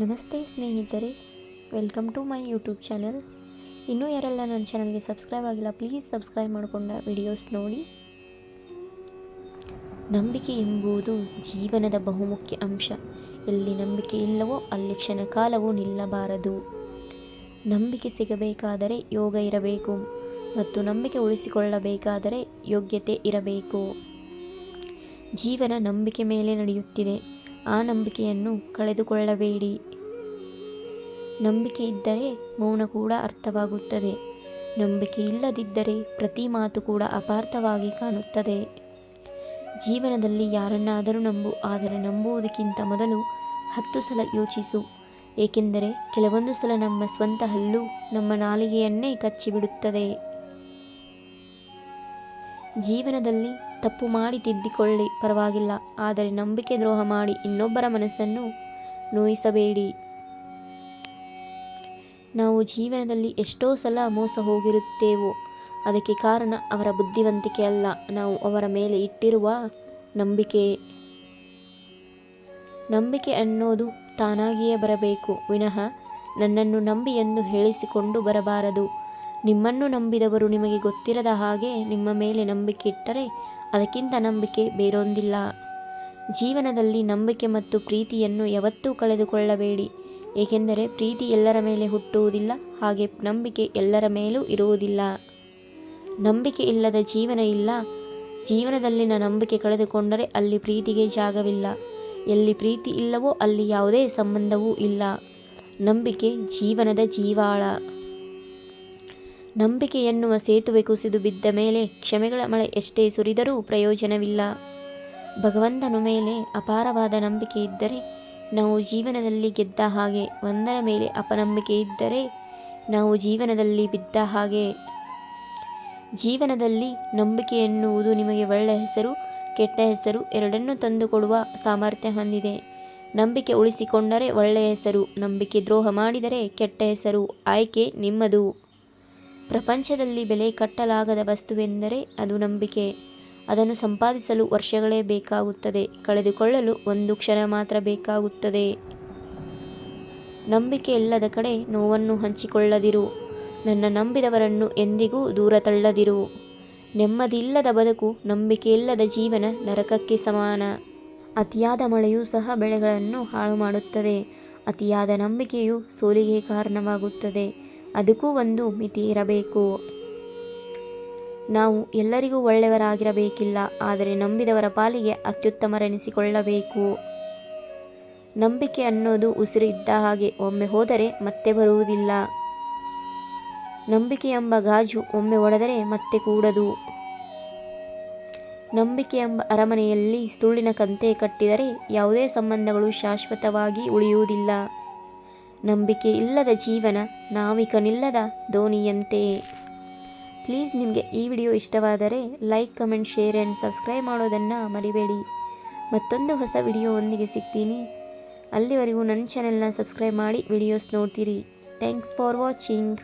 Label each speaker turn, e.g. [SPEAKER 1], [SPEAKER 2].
[SPEAKER 1] ನಮಸ್ತೆ ಸ್ನೇಹಿತರೆ welcome to my YouTube channel ಇನ್ನೂ ಯಾರೆಲ್ಲ ನನ್ನ ಚಾನಲ್ಗೆ ಸಬ್ಸ್ಕ್ರೈಬ್ ಆಗಿಲ್ಲ ಪ್ಲೀಸ್ ಸಬ್ಸ್ಕ್ರೈಬ್ ಮಾಡಿಕೊಂಡ ವಿಡಿಯೋಸ್ ನೋಡಿ. ನಂಬಿಕೆ ಎಂಬುದು ಜೀವನದ ಬಹುಮುಖ್ಯ ಅಂಶ. ಎಲ್ಲಿ ನಂಬಿಕೆ ಇಲ್ಲವೋ, ಅಲ್ಲಿ ಕ್ಷಣಕಾಲವೂ ನಿಲ್ಲಬಾರದು. ನಂಬಿಕೆ ಸಿಗಬೇಕಾದರೆ ಯೋಗ ಇರಬೇಕು ಮತ್ತು ನಂಬಿಕೆ ಉಳಿಸಿಕೊಳ್ಳಬೇಕಾದರೆ ಯೋಗ್ಯತೆ ಇರಬೇಕು. ಜೀವನ ನಂಬಿಕೆ ಮೇಲೆ ನಡೆಯುತ್ತಿದೆ. ಆ ನಂಬಿಕೆಯನ್ನು ಕಳೆದುಕೊಳ್ಳಬೇಡಿ. ನಂಬಿಕೆ ಇದ್ದರೆ ಮೌನ ಕೂಡ ಅರ್ಥವಾಗುತ್ತದೆ. ನಂಬಿಕೆ ಇಲ್ಲದಿದ್ದರೆ ಪ್ರತಿ ಮಾತು ಕೂಡ ಅಪಾರ್ಥವಾಗಿ ಕಾಣುತ್ತದೆ. ಜೀವನದಲ್ಲಿ ಯಾರನ್ನಾದರೂ ನಂಬು, ಆದರೆ ನಂಬುವುದಕ್ಕಿಂತ ಮೊದಲು ಹತ್ತು ಸಲ ಯೋಚಿಸು. ಏಕೆಂದರೆ ಕೆಲವೊಂದು ಸಲ ನಮ್ಮ ಸ್ವಂತ ಹಲ್ಲು ನಮ್ಮ ನಾಲಿಗೆಯನ್ನೇ ಕಚ್ಚಿಬಿಡುತ್ತದೆ. ಜೀವನದಲ್ಲಿ ತಪ್ಪು ಮಾಡಿ ತಿದ್ದಿಕೊಳ್ಳಿ, ಪರವಾಗಿಲ್ಲ. ಆದರೆ ನಂಬಿಕೆ ದ್ರೋಹ ಮಾಡಿ ಇನ್ನೊಬ್ಬರ ಮನಸ್ಸನ್ನು ನೋಯಿಸಬೇಡಿ. ನಾವು ಜೀವನದಲ್ಲಿ ಎಷ್ಟೋ ಸಲ ಮೋಸ ಹೋಗಿರುತ್ತೇವೋ, ಅದಕ್ಕೆ ಕಾರಣ ಅವರ ಬುದ್ಧಿವಂತಿಕೆ ಅಲ್ಲ. ನಾವು ಅವರ ಮೇಲೆ ಇಟ್ಟಿರುವ ನಂಬಿಕೆ. ನಂಬಿಕೆ ಅನ್ನೋದು ತಾನಾಗಿಯೇ ಬರಬೇಕು. ವಿನಃ ನನ್ನನ್ನು ನಂಬಿ ಎಂದು ಹೇಳಿಸಿಕೊಂಡು ಬರಬಾರದು. ನಿಮ್ಮನ್ನು ನಂಬಿದವರು ನಿಮಗೆ ಗೊತ್ತಿರದ ಹಾಗೆ ನಿಮ್ಮ ಮೇಲೆ ನಂಬಿಕೆ ಇಟ್ಟರೆ ಅದಕ್ಕಿಂತ ನಂಬಿಕೆ ಬೇರೊಂದಿಲ್ಲ. ಜೀವನದಲ್ಲಿ ನಂಬಿಕೆ ಮತ್ತು ಪ್ರೀತಿಯನ್ನು ಯಾವತ್ತೂ ಕಳೆದುಕೊಳ್ಳಬೇಡಿ. ಏಕೆಂದರೆ ಪ್ರೀತಿ ಎಲ್ಲರ ಮೇಲೆ ಹುಟ್ಟುವುದಿಲ್ಲ, ಹಾಗೆ ನಂಬಿಕೆ ಎಲ್ಲರ ಮೇಲೂ ಇರುವುದಿಲ್ಲ. ನಂಬಿಕೆ ಇಲ್ಲದ ಜೀವನ ಇಲ್ಲ. ಜೀವನದಲ್ಲಿನ ನಂಬಿಕೆ ಕಳೆದುಕೊಂಡರೆ ಅಲ್ಲಿ ಪ್ರೀತಿಗೆ ಜಾಗವಿಲ್ಲ. ಎಲ್ಲಿ ಪ್ರೀತಿ ಇಲ್ಲವೋ ಅಲ್ಲಿ ಯಾವುದೇ ಸಂಬಂಧವೂ ಇಲ್ಲ. ನಂಬಿಕೆ ಜೀವನದ ಜೀವಾಳ. ನಂಬಿಕೆ ಎನ್ನುವ ಸೇತುವೆ ಕುಸಿದು ಬಿದ್ದ ಮೇಲೆ ಕ್ಷಮೆಗಳ ಮಳೆ ಎಷ್ಟೇ ಸುರಿದರೂ ಪ್ರಯೋಜನವಿಲ್ಲ. ಭಗವಂತನ ಮೇಲೆ ಅಪಾರವಾದ ನಂಬಿಕೆ ಇದ್ದರೆ, ನಾವು ಜೀವನದಲ್ಲಿ ಗೆದ್ದ ಹಾಗೆ ಒಂದರ ಮೇಲೆ ಅಪನಂಬಿಕೆ ಇದ್ದರೆ, ನಾವು ಜೀವನದಲ್ಲಿ ಬಿದ್ದ ಹಾಗೆ. ಜೀವನದಲ್ಲಿ ನಂಬಿಕೆ ಎನ್ನುವುದು ನಿಮಗೆ ಒಳ್ಳೆಯ ಹೆಸರು, ಕೆಟ್ಟ ಹೆಸರು ಎರಡನ್ನೂ ತಂದುಕೊಡುವ ಸಾಮರ್ಥ್ಯ ಹೊಂದಿದೆ. ನಂಬಿಕೆ ಉಳಿಸಿಕೊಂಡರೆ ಒಳ್ಳೆಯ ಹೆಸರು, ನಂಬಿಕೆ ದ್ರೋಹ ಮಾಡಿದರೆ ಕೆಟ್ಟ ಹೆಸರು, ಆಯ್ಕೆ ನಿಮ್ಮದು. ಪ್ರಪಂಚದಲ್ಲಿ ಬೆಲೆ ಕಟ್ಟಲಾಗದ ವಸ್ತುವೆಂದರೆ ಅದು ನಂಬಿಕೆ. ಅದನ್ನು ಸಂಪಾದಿಸಲು ವರ್ಷಗಳೇ ಬೇಕಾಗುತ್ತದೆ, ಕಳೆದುಕೊಳ್ಳಲು ಒಂದು ಕ್ಷಣ ಮಾತ್ರ ಬೇಕಾಗುತ್ತದೆ. ನಂಬಿಕೆ ಇಲ್ಲದ ಕಡೆ ನೋವನ್ನು ಹಂಚಿಕೊಳ್ಳದಿರು. ನನ್ನ ನಂಬಿದವರನ್ನು ಎಂದಿಗೂ ದೂರ ತಳ್ಳದಿರು. ನೆಮ್ಮದಿಲ್ಲದ ಬದುಕು, ನಂಬಿಕೆಯಿಲ್ಲದ ಜೀವನ ನರಕಕ್ಕೆ ಸಮಾನ. ಅತಿಯಾದ ಮಳೆಯೂ ಸಹ ಬೆಳೆಗಳನ್ನು ಹಾಳು ಮಾಡುತ್ತದೆ ಅತಿಯಾದ ನಂಬಿಕೆಯು ಸೋಲಿಗೆ ಕಾರಣವಾಗುತ್ತದೆ. ಅದಕ್ಕೂ ಒಂದು ಮಿತಿ ಇರಬೇಕು. ನಾವು ಎಲ್ಲರಿಗೂ ಒಳ್ಳೆಯವರಾಗಿರಬೇಕಿಲ್ಲ, ಆದರೆ ನಂಬಿದವರ ಪಾಲಿಗೆ ಅತ್ಯುತ್ತಮರೆನಿಸಿಕೊಳ್ಳಬೇಕು. ನಂಬಿಕೆ ಅನ್ನೋದು ಉಸಿರು ಇದ್ದ ಹಾಗೆ ಒಮ್ಮೆ ಹೋದರೆ ಮತ್ತೆ ಬರುವುದಿಲ್ಲ. ನಂಬಿಕೆ ಎಂಬ ಗಾಜು ಒಮ್ಮೆ ಒಡೆದರೆ ಮತ್ತೆ ಕೂಡದು. ನಂಬಿಕೆ ಎಂಬ ಅರಮನೆಯಲ್ಲಿ ಸುಳ್ಳಿನ ಕಂತೆ ಕಟ್ಟಿದರೆ ಯಾವುದೇ ಸಂಬಂಧಗಳು ಶಾಶ್ವತವಾಗಿ ಉಳಿಯುವುದಿಲ್ಲ. ನಂಬಿಕೆ ಇಲ್ಲದ ಜೀವನ ನಾವಿಕನಿಲ್ಲದ ಧೋನಿಯಂತೆಯೇ ಪ್ಲೀಸ್ ನಿಮಗೆ ಈ ವಿಡಿಯೋ ಇಷ್ಟವಾದರೆ like, comment, share and subscribe ಮಾಡೋದನ್ನು ಮರಿಬೇಡಿ. ಮತ್ತೊಂದು ಹೊಸ ವಿಡಿಯೋವೊಂದಿಗೆ ಸಿಗ್ತೀನಿ. ಅಲ್ಲಿವರೆಗೂ ನನ್ನ ಚಾನೆಲ್ನ ಸಬ್ಸ್ಕ್ರೈಬ್ ಮಾಡಿ ವಿಡಿಯೋಸ್ ನೋಡ್ತೀರಿ. Thanks for watching.